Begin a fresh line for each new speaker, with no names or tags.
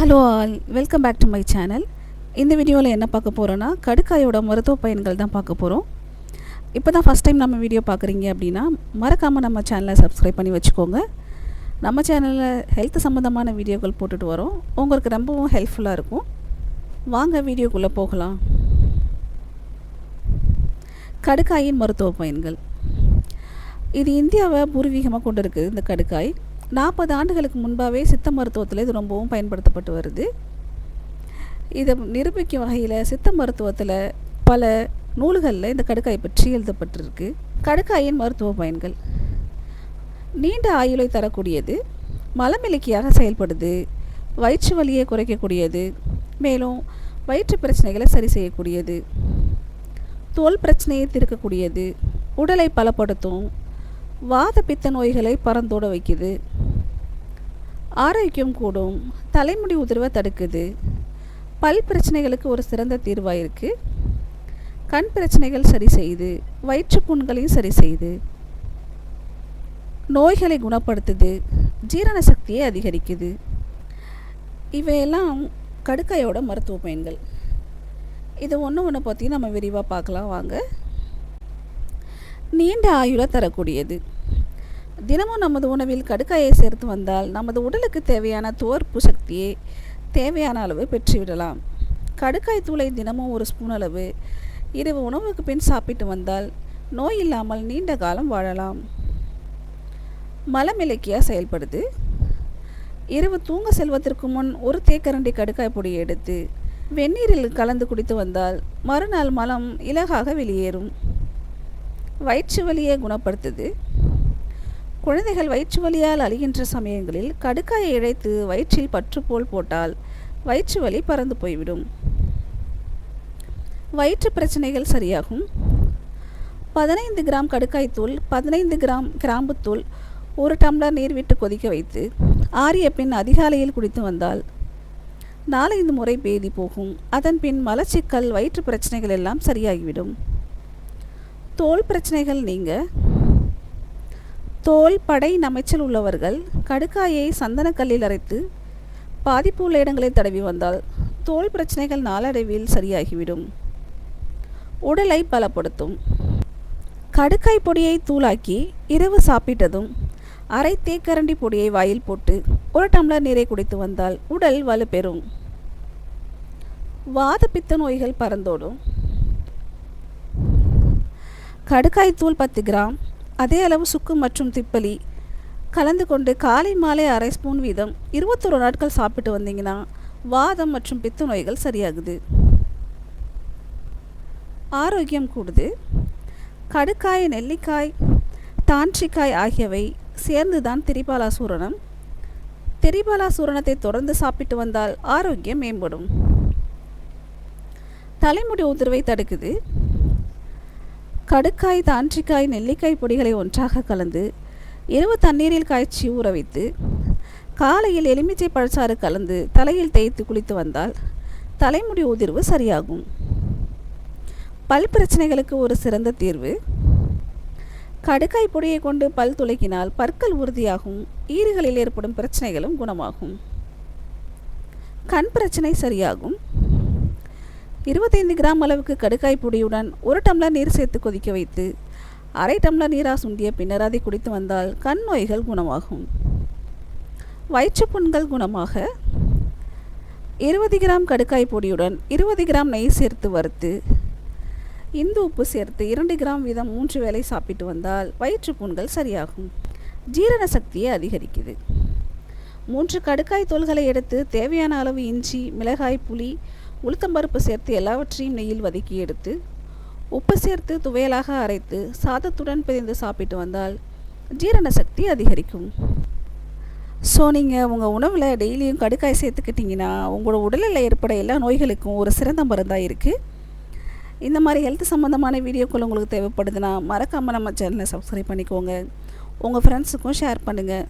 Hello all welcome back to my channel இந்த வீடியோவில் என்ன பார்க்க போகிறோன்னா கடுக்காயோட மருத்துவ பயன்கள் தான் பார்க்க போகிறோம் இப்போ தான் ஃபஸ்ட் டைம் நம்ம வீடியோ பார்க்குறீங்க அப்படின்னா மறக்காமல் நம்ம சேனலை சப்ஸ்கிரைப் பண்ணி வச்சுக்கோங்க. நம்ம சேனலில் ஹெல்த் சம்மந்தமான வீடியோக்கள் போட்டுட்டு வரோம். உங்களுக்கு ரொம்பவும் ஹெல்ப்ஃபுல்லாக இருக்கும். வாங்க வீடியோக்குள்ளே போகலாம். கடுக்காயின் மருத்துவ பயன்கள். இது இந்தியாவை பூர்வீகமாக கொண்டு இருக்குது இந்த கடுக்காய். நாற்பது ஆண்டுகளுக்கு முன்பாகவே சித்த மருத்துவத்தில் இது ரொம்பவும் பயன்படுத்தப்பட்டு வருது. இதை நிரூபிக்கும் வகையில் சித்த மருத்துவத்தில் பல நூல்களில் இந்த கடுக்காய் பற்றி எழுதப்பட்டிருக்கு. கடுக்காயின் மருத்துவ பயன்கள். நீண்ட ஆயுளை தரக்கூடியது மலமிளக்கியாக செயல்படுது வயிற்று வலியை குறைக்கக்கூடியது மேலும் வயிற்று பிரச்சனைகளை சரி செய்யக்கூடியது தோல் பிரச்சனையை தீர்க்கக்கூடியது உடலை பலப்படுத்தும் வாத பித்த நோய்களை பறந்தோட வைக்குது. ஆரோக்கியம் கூடும் தலைமுடி உதிர்வை தடுக்குது. பல் பிரச்சனைகளுக்கு ஒரு சிறந்த தீர்வாக இருக்குது கண் பிரச்சனைகள் சரி செய்யுது வயிற்று புண்களையும் சரி செய்யுது. நோய்களை குணப்படுத்துது ஜீரண சக்தியை அதிகரிக்குது. இவையெல்லாம் கடுக்காயோட மருத்துவ பயன்கள். இது ஒன்று ஒன்று பற்றி நம்ம விரிவாக பார்க்கலாம் வாங்க. நீண்ட ஆயுளை தரக்கூடியது. தினமும் நமது உணவில் கடுக்காயை சேர்த்து வந்தால் நமது உடலுக்கு தேவையான தோற்பு சக்தியை தேவையான அளவு பெற்றுவிடலாம். கடுக்காய் தூளை தினமும் ஒரு ஸ்பூன் அளவு இரவு உணவுக்கு பின் சாப்பிட்டு வந்தால் நோய் இல்லாமல் நீண்ட காலம் வாழலாம். மலமிளக்கியாக செயல்படுது. இரவு தூங்க செல்வதற்கு முன் ஒரு தேக்கரண்டி கடுக்காய் பொடியை எடுத்து வெந்நீரில் கலந்து குடித்து வந்தால் மறுநாள் மலம் இலகாக வெளியேறும். வயிற்று வலியை குணப்படுத்துது. குழந்தைகள் வயிற்று வலியால் அழிகின்ற சமயங்களில் கடுக்காயை இழைத்து வயிற்றில் பற்றுப்போல் போட்டால் வயிற்று வலி பறந்து போய்விடும். வயிற்று பிரச்சனைகள் சரியாகும். பதினைந்து கிராம் கடுக்காய் தூள் பதினைந்து கிராம் கிராம்புத்தூள் ஒரு டம்ளர் நீர் விட்டு கொதிக்க வைத்து ஆறிய பின் அதிகாலையில் குடித்து வந்தால் நாலைந்து முறை பேதி போகும். அதன் பின் மலச்சிக்கல் வயிற்று பிரச்சனைகள் எல்லாம் சரியாகிவிடும். தோல் பிரச்சனைகள் நீங்க தோல் படை நமைச்சல் உள்ளவர்கள் கடுக்காயை சந்தனக்கல்லில் அரைத்து பாதிப்பு உள்ள இடங்களை தடவி வந்தால் தோல் பிரச்சனைகள் நாளடைவில் சரியாகிவிடும். உடலை பலப்படுத்தும். கடுக்காய் பொடியை தூளாக்கி இரவு சாப்பிட்டதும் அரை தேக்கரண்டி பொடியை வாயில் போட்டு ஒரு டம்ளர் நீரை குடித்து வந்தால் உடல் வலுப்பெறும் வாத பித்த நோய்கள் பறந்தோடும் கடுக்காய் தூள் பத்து கிராம் அதே அளவு சுக்கு மற்றும் திப்பலி. கலந்து கொண்டு காலை மாலை அரை ஸ்பூன் வீதம் இருபத்தொரு நாட்கள் சாப்பிட்டு வந்தீங்கன்னா வாதம் மற்றும் பித்து நோய்கள் சரியாகுது. ஆரோக்கியம் கூடுது. கடுக்காய் நெல்லிக்காய் தான்றிக்காய் ஆகியவை சேர்ந்து தான் திரிபாலாசூரணம். திரிபாலாசூரணத்தை தொடர்ந்து சாப்பிட்டு வந்தால் ஆரோக்கியம் மேம்படும். தலைமுடி உதிர்வை தடுக்குது. கடுக்காய் தான்றிக்காய் நெல்லிக்காய் பொடிகளை ஒன்றாக கலந்து இரவு தண்ணீரில் காய்ச்சி ஊற வைத்து காலையில் எலுமிச்சை பழச்சாறு கலந்து தலையில் தேய்த்து குளித்து வந்தால் தலைமுடி உதிர்வு சரியாகும். பல் பிரச்சனைகளுக்கு ஒரு சிறந்த தீர்வு. கடுக்காய் பொடியை கொண்டு பல் துளைக்கினால் பற்கள் உறுதியாகும் ஈறுகளில் ஏற்படும் பிரச்சனைகளும் குணமாகும். கண் பிரச்சனை சரியாகும். இருபத்தைந்து கிராம் அளவுக்கு கடுக்காய் பொடியுடன் ஒரு டம்ளர் நீர் சேர்த்து கொதிக்க வைத்து அரை டம்ளர் நீரா சுண்டிய பின்னர் அதை குடித்து வந்தால் கண் நோய்கள் குணமாகும். வயிற்றுப்புண்கள் குணமாக. இருபது கிராம் கடுக்காய் பொடியுடன் இருபது கிராம் நெய் சேர்த்து வறுத்து இந்து உப்பு சேர்த்து இரண்டு கிராம் வீதம் மூன்று வேளை சாப்பிட்டு வந்தால் வயிற்றுப்புண்கள் சரியாகும். ஜீரண சக்தியை அதிகரிக்குது. மூன்று கடுக்காய் தோள்களை எடுத்து தேவையான அளவு இஞ்சி மிளகாய் புளி உளுத்தம்பருப்பு சேர்த்து எல்லாவற்றையும் நெய்யில் வதக்கி எடுத்து உப்பு சேர்த்து துவையலாக அரைத்து சாதத்துடன் பிரிந்து சாப்பிட்டு வந்தால் ஜீரண சக்தி அதிகரிக்கும். ஸோ நீங்கள் உங்கள் உணவில் டெய்லியும் கடுக்காய் சேர்த்துக்கிட்டிங்கன்னா உங்களோட உடலில் ஏற்பட எல்லா நோய்களுக்கும் ஒரு சிறந்த மருந்தாக இருக்குது இந்த மாதிரி ஹெல்த் சம்மந்தமான வீடியோக்கள் உங்களுக்கு தேவைப்படுதுன்னா மறக்காமல் நம்ம சேனலை சப்ஸ்கிரைப் பண்ணிக்கோங்க. உங்கள் ஃப்ரெண்ட்ஸுக்கும் ஷேர் பண்ணுங்கள்